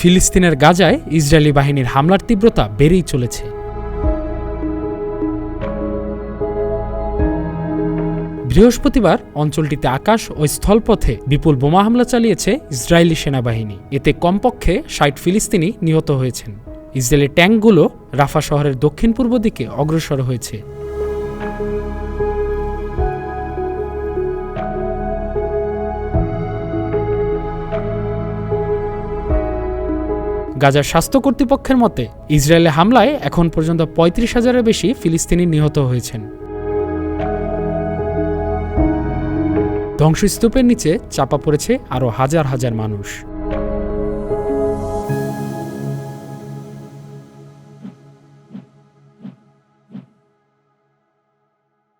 ফিলিস্তিনের গাজায় ইসরায়েলি বাহিনীর হামলার তীব্রতা বেড়েই চলেছে। বৃহস্পতিবার অঞ্চলটিতে আকাশ ও স্থলপথে বিপুল বোমা হামলা চালিয়েছে ইসরায়েলি সেনাবাহিনী। এতে কমপক্ষে ষাট ফিলিস্তিনি নিহত হয়েছেন। ইসরায়েলি ট্যাঙ্কগুলো রাফা শহরের দক্ষিণ পূর্ব দিকে অগ্রসর হয়েছে। গাজার স্বাস্থ্য কর্তৃপক্ষের মতে, ইসরায়েলের হামলায় এখন পর্যন্ত পঁয়ত্রিশ হাজারের বেশি ফিলিস্তিনি নিহত হয়েছেন। ধ্বংসস্তূপের নিচে চাপা পড়েছে আরও হাজার হাজার মানুষ।